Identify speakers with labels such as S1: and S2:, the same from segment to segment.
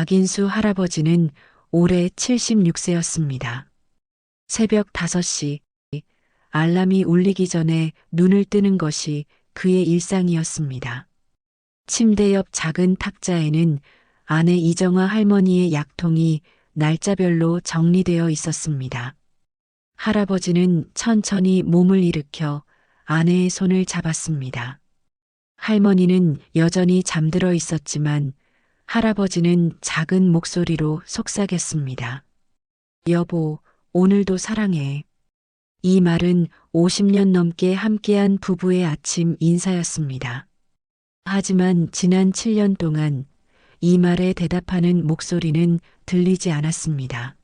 S1: 박인수 할아버지는 올해 76세였습니다. 새벽 5시 알람이 울리기 전에 눈을 뜨는 것이 그의 일상이었습니다. 침대 옆 작은 탁자에는 아내 이정화 할머니의 약통이 날짜별로 정리되어 있었습니다. 할아버지는 천천히 몸을 일으켜 아내의 손을 잡았습니다. 할머니는 여전히 잠들어 있었지만 할아버지는 작은 목소리로 속삭였습니다. 여보, 오늘도 사랑해. 이 말은 50년 넘게 함께한 부부의 아침 인사였습니다. 하지만 지난 7년 동안 이 말에 대답하는 목소리는 들리지 않았습니다.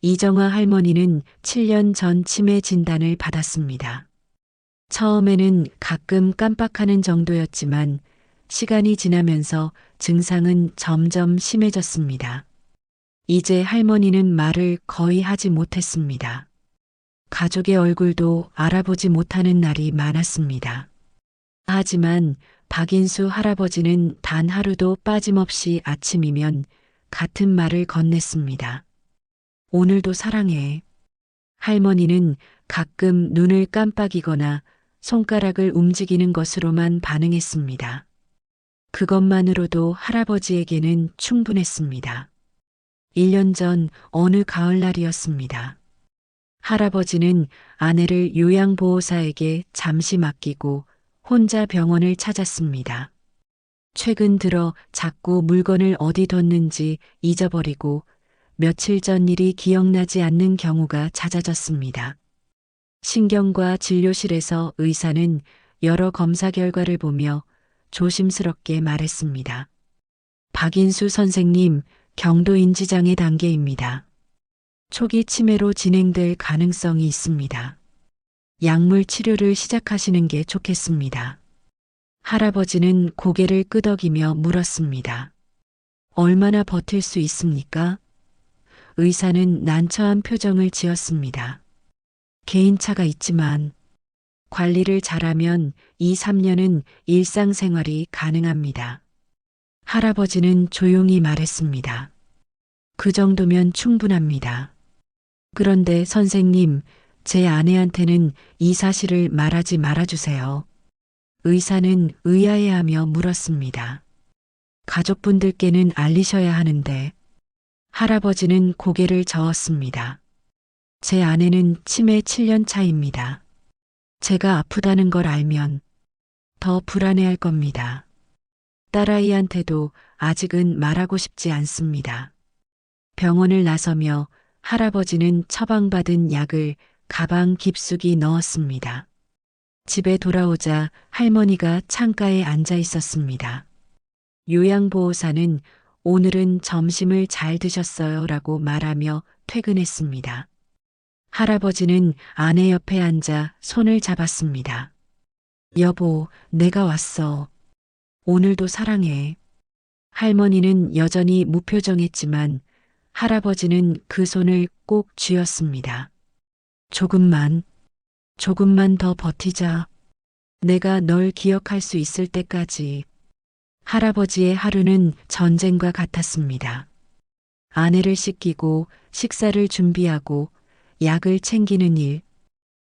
S1: 이정화 할머니는 7년 전 치매 진단을 받았습니다. 처음에는 가끔 깜빡하는 정도였지만 시간이 지나면서 증상은 점점 심해졌습니다. 이제 할머니는 말을 거의 하지 못했습니다. 가족의 얼굴도 알아보지 못하는 날이 많았습니다. 하지만 박인수 할아버지는 단 하루도 빠짐없이 아침이면 같은 말을 건넸습니다. 오늘도 사랑해. 할머니는 가끔 눈을 깜빡이거나 손가락을 움직이는 것으로만 반응했습니다. 그것만으로도 할아버지에게는 충분했습니다. 1년 전 어느 가을날이었습니다. 할아버지는 아내를 요양보호사에게 잠시 맡기고 혼자 병원을 찾았습니다. 최근 들어 자꾸 물건을 어디 뒀는지 잊어버리고 며칠 전 일이 기억나지 않는 경우가 잦아졌습니다. 신경과 진료실에서 의사는 여러 검사 결과를 보며 조심스럽게 말했습니다. 박인수 선생님, 경도인지장애 단계입니다. 초기 치매로 진행될 가능성이 있습니다. 약물 치료를 시작하시는 게 좋겠습니다. 할아버지는 고개를 끄덕이며 물었습니다. 얼마나 버틸 수 있습니까? 의사는 난처한 표정을 지었습니다. 개인차가 있지만 관리를 잘하면 2, 3년은 일상생활이 가능합니다. 할아버지는 조용히 말했습니다. 그 정도면 충분합니다. 그런데 선생님, 제 아내한테는 이 사실을 말하지 말아주세요. 의사는 의아해하며 물었습니다. 가족분들께는 알리셔야 하는데 할아버지는 고개를 저었습니다. 제 아내는 치매 7년 차입니다. 제가 아프다는 걸 알면 더 불안해할 겁니다. 딸아이한테도 아직은 말하고 싶지 않습니다. 병원을 나서며 할아버지는 처방받은 약을 가방 깊숙이 넣었습니다. 집에 돌아오자 할머니가 창가에 앉아 있었습니다. 요양보호사는 오늘은 점심을 잘 드셨어요 라고 말하며 퇴근했습니다. 할아버지는 아내 옆에 앉아 손을 잡았습니다. 여보, 내가 왔어. 오늘도 사랑해. 할머니는 여전히 무표정했지만 할아버지는 그 손을 꼭 쥐었습니다. 조금만, 조금만 더 버티자. 내가 널 기억할 수 있을 때까지. 할아버지의 하루는 전쟁과 같았습니다. 아내를 씻기고 식사를 준비하고 약을 챙기는 일,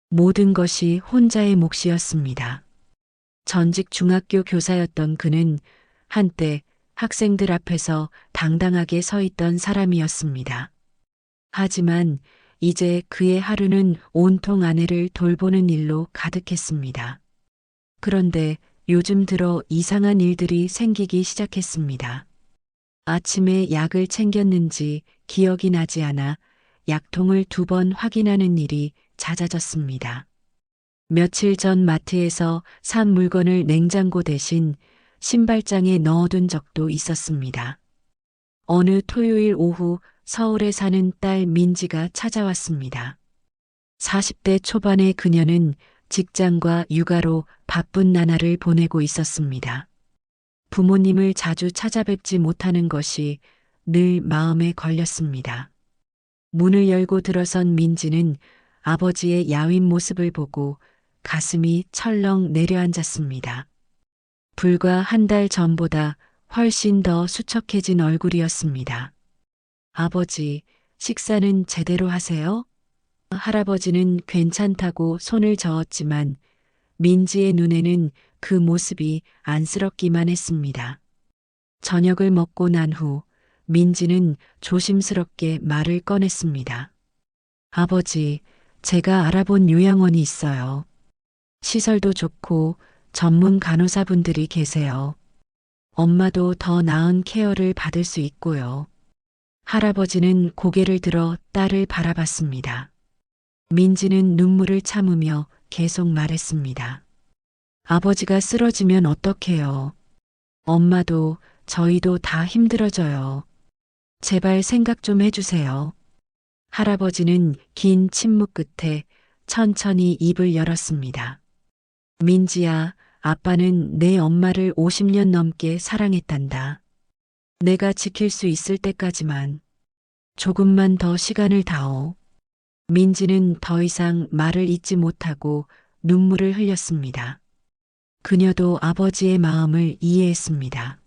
S1: 모든 것이 혼자의 몫이었습니다. 전직 중학교 교사였던 그는 한때 학생들 앞에서 당당하게 서 있던 사람이었습니다. 하지만 이제 그의 하루는 온통 아내를 돌보는 일로 가득했습니다. 그런데 요즘 들어 이상한 일들이 생기기 시작했습니다. 아침에 약을 챙겼는지 기억이 나지 않아 약통을 두 번 확인하는 일이 잦아졌습니다. 며칠 전 마트에서 산 물건을 냉장고 대신 신발장에 넣어둔 적도 있었습니다. 어느 토요일 오후 서울에 사는 딸 민지가 찾아왔습니다. 40대 초반의 그녀는 직장과 육아로 바쁜 나날을 보내고 있었습니다. 부모님을 자주 찾아뵙지 못하는 것이 늘 마음에 걸렸습니다. 문을 열고 들어선 민지는 아버지의 야윈 모습을 보고 가슴이 철렁 내려앉았습니다. 불과 한 달 전보다 훨씬 더 수척해진 얼굴이었습니다. 아버지, 식사는 제대로 하세요? 할아버지는 괜찮다고 손을 저었지만 민지의 눈에는 그 모습이 안쓰럽기만 했습니다. 저녁을 먹고 난 후 민지는 조심스럽게 말을 꺼냈습니다. 아버지, 제가 알아본 요양원이 있어요. 시설도 좋고 전문 간호사분들이 계세요. 엄마도 더 나은 케어를 받을 수 있고요. 할아버지는 고개를 들어 딸을 바라봤습니다. 민지는 눈물을 참으며 계속 말했습니다. 아버지가 쓰러지면 어떡해요? 엄마도 저희도 다 힘들어져요. 제발 생각 좀 해주세요. 할아버지는 긴 침묵 끝에 천천히 입을 열었습니다. 민지야, 아빠는 내 엄마를 50년 넘게 사랑했단다. 내가 지킬 수 있을 때까지만 조금만 더 시간을 다오. 민지는 더 이상 말을 잇지 못하고 눈물을 흘렸습니다. 그녀도 아버지의 마음을 이해했습니다.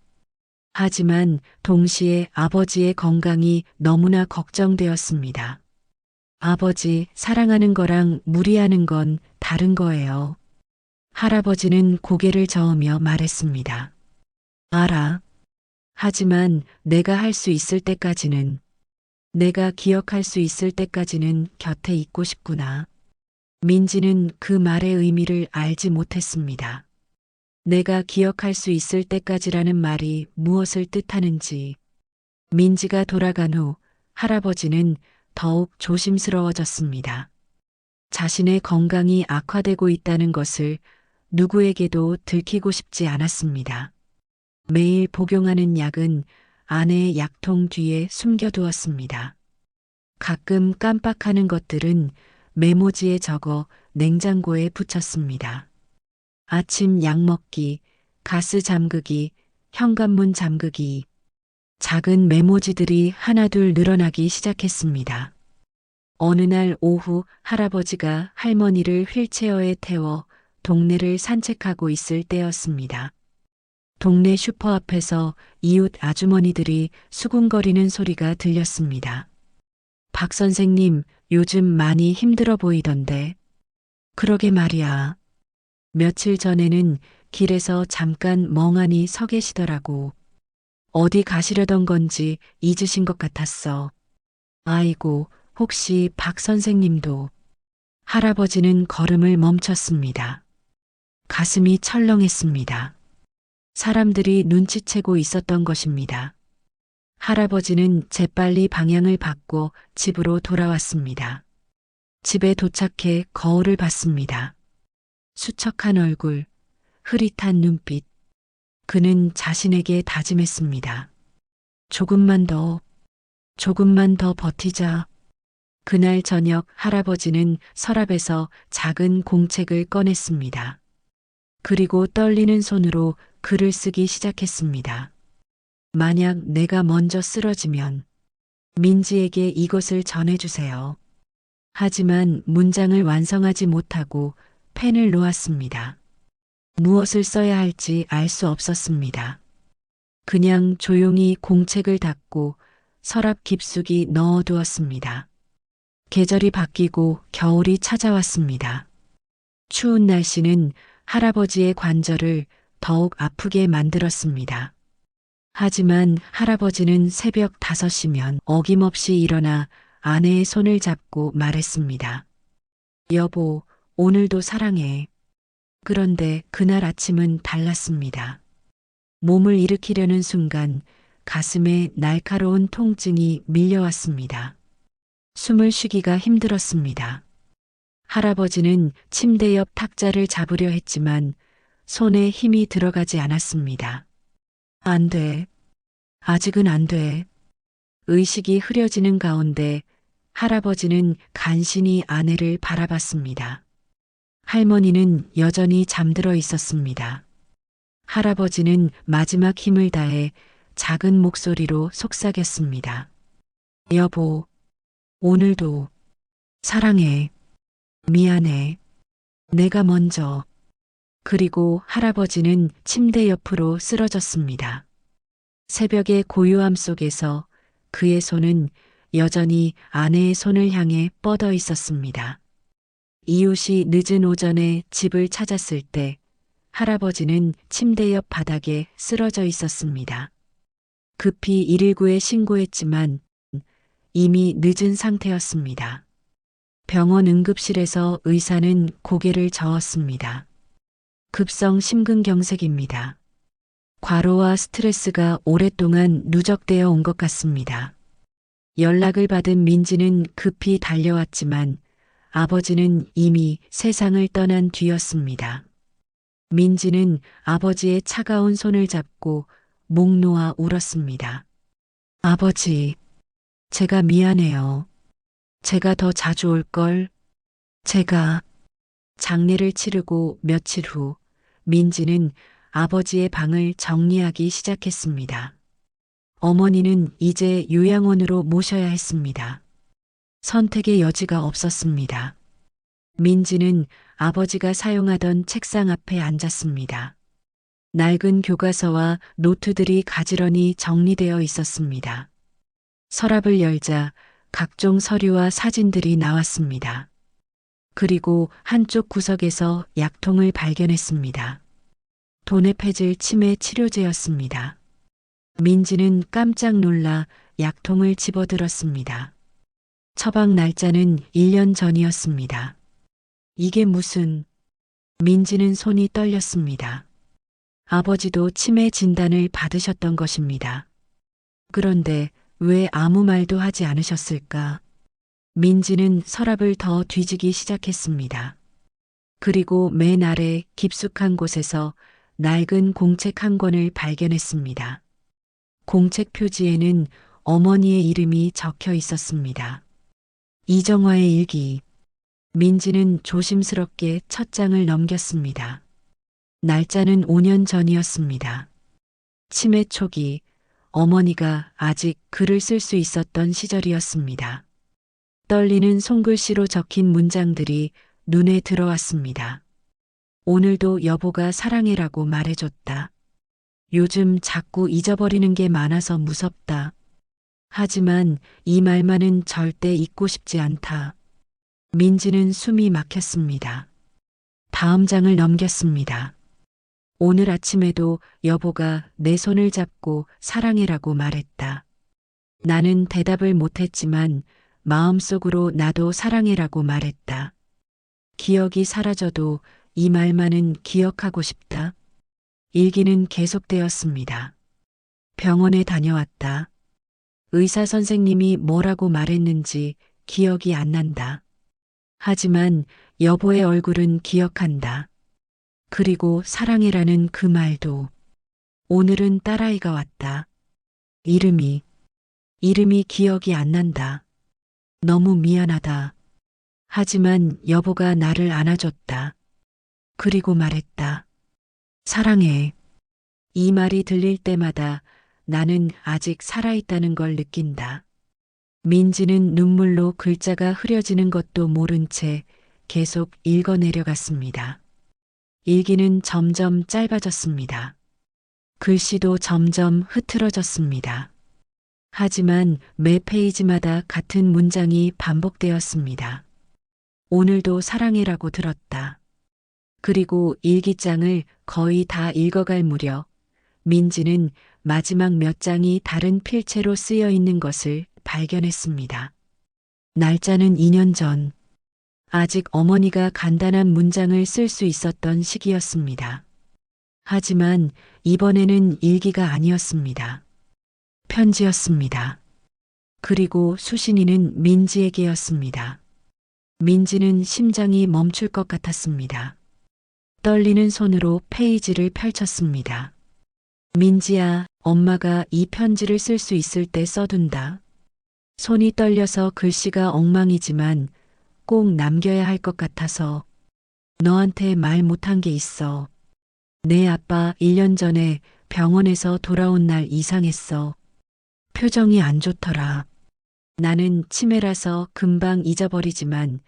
S1: 하지만 동시에 아버지의 건강이 너무나 걱정되었습니다. 아버지, 사랑하는 거랑 무리하는 건 다른 거예요. 할아버지는 고개를 저으며 말했습니다. 알아. 하지만 내가 할 수 있을 때까지는, 내가 기억할 수 있을 때까지는 곁에 있고 싶구나. 민지는 그 말의 의미를 알지 못했습니다. 내가 기억할 수 있을 때까지라는 말이 무엇을 뜻하는지. 민지가 돌아간 후 할아버지는 더욱 조심스러워졌습니다. 자신의 건강이 악화되고 있다는 것을 누구에게도 들키고 싶지 않았습니다. 매일 복용하는 약은 아내의 약통 뒤에 숨겨두었습니다. 가끔 깜빡하는 것들은 메모지에 적어 냉장고에 붙였습니다. 아침 약 먹기, 가스 잠그기, 현관문 잠그기. 작은 메모지들이 하나둘 늘어나기 시작했습니다. 어느 날 오후 할아버지가 할머니를 휠체어에 태워 동네를 산책하고 있을 때였습니다. 동네 슈퍼 앞에서 이웃 아주머니들이 수군거리는 소리가 들렸습니다. 박 선생님, 요즘 많이 힘들어 보이던데. 그러게 말이야. 며칠 전에는 길에서 잠깐 멍하니 서 계시더라고. 어디 가시려던 건지 잊으신 것 같았어. 아이고, 혹시 박 선생님도. 할아버지는 걸음을 멈췄습니다. 가슴이 철렁했습니다. 사람들이 눈치채고 있었던 것입니다. 할아버지는 재빨리 방향을 바꿔 집으로 돌아왔습니다. 집에 도착해 거울을 봤습니다. 수척한 얼굴, 흐릿한 눈빛. 그는 자신에게 다짐했습니다. 조금만 더, 조금만 더 버티자. 그날 저녁 할아버지는 서랍에서 작은 공책을 꺼냈습니다. 그리고 떨리는 손으로 글을 쓰기 시작했습니다. 만약 내가 먼저 쓰러지면 민지에게 이것을 전해주세요. 하지만 문장을 완성하지 못하고 펜을 놓았습니다. 무엇을 써야 할지 알 수 없었습니다. 그냥 조용히 공책을 닫고 서랍 깊숙이 넣어두었습니다. 계절이 바뀌고 겨울이 찾아왔습니다. 추운 날씨는 할아버지의 관절을 더욱 아프게 만들었습니다. 하지만 할아버지는 새벽 5시면 어김없이 일어나 아내의 손을 잡고 말했습니다. 여보, 오늘도 사랑해. 그런데 그날 아침은 달랐습니다. 몸을 일으키려는 순간 가슴에 날카로운 통증이 밀려왔습니다. 숨을 쉬기가 힘들었습니다. 할아버지는 침대 옆 탁자를 잡으려 했지만 손에 힘이 들어가지 않았습니다. 안 돼. 아직은 안 돼. 의식이 흐려지는 가운데 할아버지는 간신히 아내를 바라봤습니다. 할머니는 여전히 잠들어 있었습니다. 할아버지는 마지막 힘을 다해 작은 목소리로 속삭였습니다. 여보, 오늘도 사랑해. 미안해. 내가 먼저. 그리고 할아버지는 침대 옆으로 쓰러졌습니다. 새벽의 고요함 속에서 그의 손은 여전히 아내의 손을 향해 뻗어 있었습니다. 이웃이 늦은 오전에 집을 찾았을 때 할아버지는 침대 옆 바닥에 쓰러져 있었습니다. 급히 119에 신고했지만 이미 늦은 상태였습니다. 병원 응급실에서 의사는 고개를 저었습니다. 급성 심근경색입니다. 과로와 스트레스가 오랫동안 누적되어 온 것 같습니다. 연락을 받은 민지는 급히 달려왔지만 아버지는 이미 세상을 떠난 뒤였습니다. 민지는 아버지의 차가운 손을 잡고 목 놓아 울었습니다. 아버지, 제가 미안해요. 제가 더 자주 올 걸. 제가 장례를 치르고 며칠 후 민지는 아버지의 방을 정리하기 시작했습니다. 어머니는 이제 요양원으로 모셔야 했습니다. 선택의 여지가 없었습니다. 민지는 아버지가 사용하던 책상 앞에 앉았습니다. 낡은 교과서와 노트들이 가지런히 정리되어 있었습니다. 서랍을 열자 각종 서류와 사진들이 나왔습니다. 그리고 한쪽 구석에서 약통을 발견했습니다. 패질 치매 치료제였습니다. 민지는 깜짝 놀라 약통을 집어들었습니다. 처방 날짜는 1년 전이었습니다. 이게 무슨... 민지는 손이 떨렸습니다. 아버지도 치매 진단을 받으셨던 것입니다. 그런데 왜 아무 말도 하지 않으셨을까? 민지는 서랍을 더 뒤지기 시작했습니다. 그리고 맨 아래 깊숙한 곳에서 낡은 공책 한 권을 발견했습니다. 공책 표지에는 어머니의 이름이 적혀 있었습니다. 이정화의 일기. 민지는 조심스럽게 첫 장을 넘겼습니다. 날짜는 5년 전이었습니다. 치매 초기 어머니가 아직 글을 쓸 수 있었던 시절이었습니다. 떨리는 손글씨로 적힌 문장들이 눈에 들어왔습니다. 오늘도 여보가 사랑해라고 말해줬다. 요즘 자꾸 잊어버리는 게 많아서 무섭다. 하지만 이 말만은 절대 잊고 싶지 않다. 민지는 숨이 막혔습니다. 다음 장을 넘겼습니다. 오늘 아침에도 여보가 내 손을 잡고 사랑해라고 말했다. 나는 대답을 못했지만 마음속으로 나도 사랑해라고 말했다. 기억이 사라져도 이 말만은 기억하고 싶다. 일기는 계속되었습니다. 병원에 다녀왔다. 의사 선생님이 뭐라고 말했는지 기억이 안 난다. 하지만 여보의 얼굴은 기억한다. 그리고 사랑해라는 그 말도 오늘은 딸아이가 왔다. 이름이, 이름이 기억이 안 난다. 너무 미안하다. 하지만 여보가 나를 안아줬다. 그리고 말했다. 사랑해. 이 말이 들릴 때마다 나는 아직 살아있다는 걸 느낀다. 민지는 눈물로 글자가 흐려지는 것도 모른 채 계속 읽어 내려갔습니다. 일기는 점점 짧아졌습니다. 글씨도 점점 흐트러졌습니다. 하지만 매 페이지마다 같은 문장이 반복되었습니다. 오늘도 사랑해라고 들었다. 그리고 일기장을 거의 다 읽어갈 무렵 민지는 마지막 몇 장이 다른 필체로 쓰여 있는 것을 발견했습니다. 날짜는 2년 전, 아직 어머니가 간단한 문장을 쓸 수 있었던 시기였습니다. 하지만 이번에는 일기가 아니었습니다. 편지였습니다. 그리고 수신이는 민지에게였습니다. 민지는 심장이 멈출 것 같았습니다. 떨리는 손으로 페이지를 펼쳤습니다. 민지야, 엄마가 이 편지를 쓸 수 있을 때 써둔다. 손이 떨려서 글씨가 엉망이지만 꼭 남겨야 할 것 같아서 너한테 말 못한 게 있어. 내 아빠 1년 전에 병원에서 돌아온 날 이상했어. 표정이 안 좋더라. 나는 치매라서 금방 잊어버리지만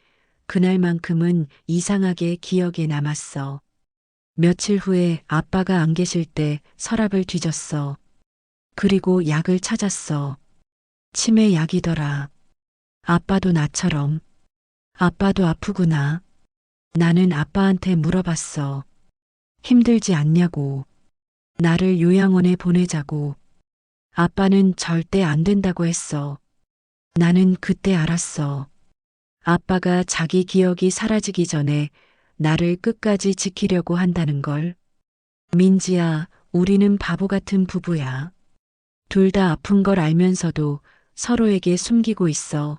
S1: 그날만큼은 이상하게 기억에 남았어. 며칠 후에 아빠가 안 계실 때 서랍을 뒤졌어. 그리고 약을 찾았어. 치매 약이더라. 아빠도 나처럼. 아빠도 아프구나. 나는 아빠한테 물어봤어. 힘들지 않냐고. 나를 요양원에 보내자고. 아빠는 절대 안 된다고 했어. 나는 그때 알았어. 아빠가 자기 기억이 사라지기 전에 나를 끝까지 지키려고 한다는 걸. 민지야, 우리는 바보 같은 부부야. 둘 다 아픈 걸 알면서도 서로에게 숨기고 있어.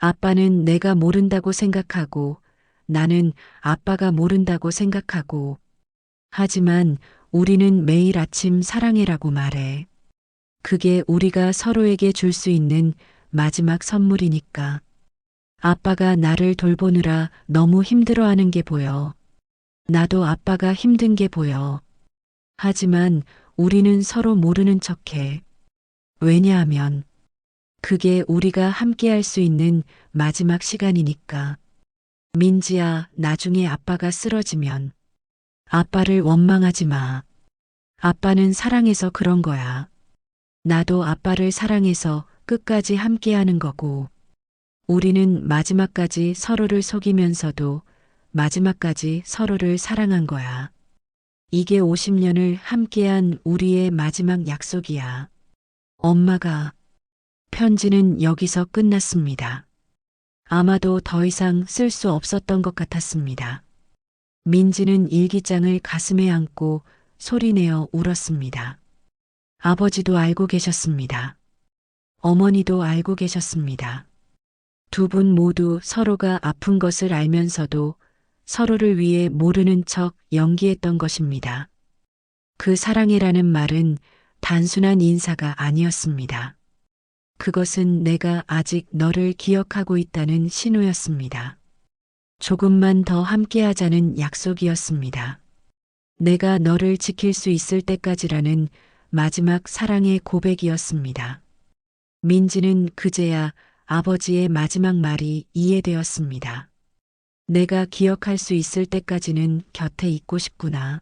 S1: 아빠는 내가 모른다고 생각하고 나는 아빠가 모른다고 생각하고. 하지만 우리는 매일 아침 사랑해라고 말해. 그게 우리가 서로에게 줄 수 있는 마지막 선물이니까. 아빠가 나를 돌보느라 너무 힘들어하는 게 보여. 나도 아빠가 힘든 게 보여. 하지만 우리는 서로 모르는 척해. 왜냐하면 그게 우리가 함께 할 수 있는 마지막 시간이니까. 민지야, 나중에 아빠가 쓰러지면 아빠를 원망하지 마. 아빠는 사랑해서 그런 거야. 나도 아빠를 사랑해서 끝까지 함께 하는 거고. 우리는 마지막까지 서로를 속이면서도 마지막까지 서로를 사랑한 거야. 이게 50년을 함께한 우리의 마지막 약속이야. 엄마가 편지는 여기서 끝났습니다. 아마도 더 이상 쓸 수 없었던 것 같았습니다. 민지는 일기장을 가슴에 안고 소리내어 울었습니다. 아버지도 알고 계셨습니다. 어머니도 알고 계셨습니다. 두 분 모두 서로가 아픈 것을 알면서도 서로를 위해 모르는 척 연기했던 것입니다. 그 사랑해라는 말은 단순한 인사가 아니었습니다. 그것은 내가 아직 너를 기억하고 있다는 신호였습니다. 조금만 더 함께하자는 약속이었습니다. 내가 너를 지킬 수 있을 때까지라는 마지막 사랑의 고백이었습니다. 민지는 그제야 아버지의 마지막 말이 이해되었습니다. 내가 기억할 수 있을 때까지는 곁에 있고 싶구나.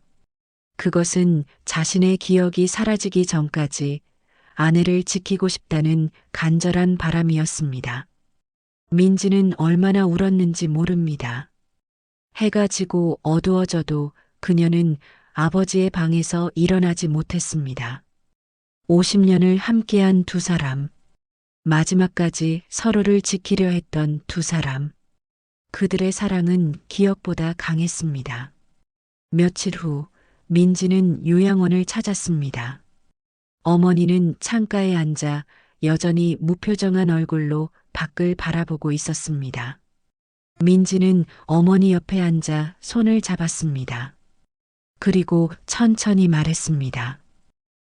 S1: 그것은 자신의 기억이 사라지기 전까지 아내를 지키고 싶다는 간절한 바람이었습니다. 민지는 얼마나 울었는지 모릅니다. 해가 지고 어두워져도 그녀는 아버지의 방에서 일어나지 못했습니다. 50년을 함께한 두 사람, 마지막까지 서로를 지키려 했던 두 사람. 그들의 사랑은 기억보다 강했습니다. 며칠 후 민지는 요양원을 찾았습니다. 어머니는 창가에 앉아 여전히 무표정한 얼굴로 밖을 바라보고 있었습니다. 민지는 어머니 옆에 앉아 손을 잡았습니다. 그리고 천천히 말했습니다.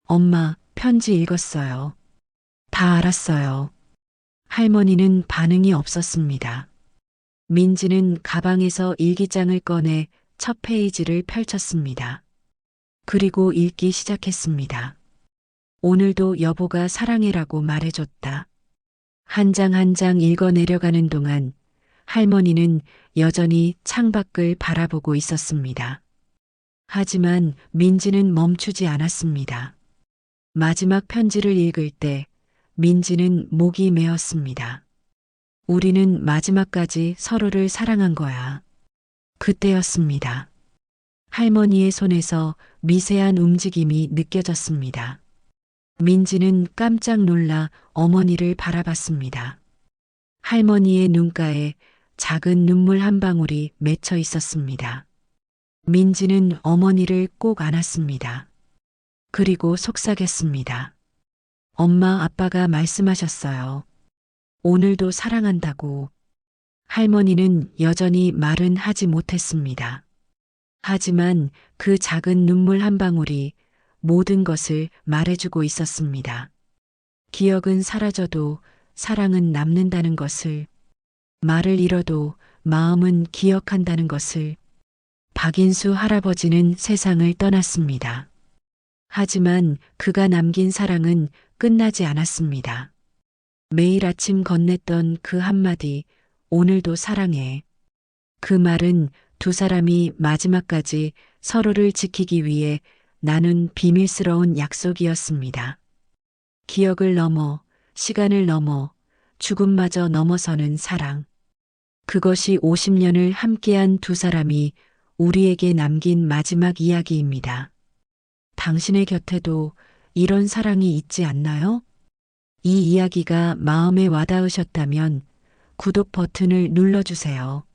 S1: 엄마, 편지 읽었어요. 다 알았어요. 할머니는 반응이 없었습니다. 민지는 가방에서 일기장을 꺼내 첫 페이지를 펼쳤습니다. 그리고 읽기 시작했습니다. 오늘도 여보가 사랑해라고 말해줬다. 한 장 한 장 읽어 내려가는 동안 할머니는 여전히 창밖을 바라보고 있었습니다. 하지만 민지는 멈추지 않았습니다. 마지막 편지를 읽을 때 민지는 목이 메었습니다. 우리는 마지막까지 서로를 사랑한 거야. 그때였습니다. 할머니의 손에서 미세한 움직임이 느껴졌습니다. 민지는 깜짝 놀라 어머니를 바라봤습니다. 할머니의 눈가에 작은 눈물 한 방울이 맺혀 있었습니다. 민지는 어머니를 꼭 안았습니다. 그리고 속삭였습니다. 엄마 아빠가 말씀하셨어요. 오늘도 사랑한다고. 할머니는 여전히 말은 하지 못했습니다. 하지만 그 작은 눈물 한 방울이 모든 것을 말해주고 있었습니다. 기억은 사라져도 사랑은 남는다는 것을, 말을 잃어도 마음은 기억한다는 것을, 박인수 할아버지는 세상을 떠났습니다. 하지만 그가 남긴 사랑은 끝나지 않았습니다. 매일 아침 건넸던 그 한마디, 오늘도 사랑해. 그 말은 두 사람이 마지막까지 서로를 지키기 위해 나눈 비밀스러운 약속이었습니다. 기억을 넘어, 시간을 넘어, 죽음마저 넘어서는 사랑. 그것이 50년을 함께한 두 사람이 우리에게 남긴 마지막 이야기입니다. 당신의 곁에도 이런 사랑이 있지 않나요? 이 이야기가 마음에 와닿으셨다면 구독 버튼을 눌러주세요.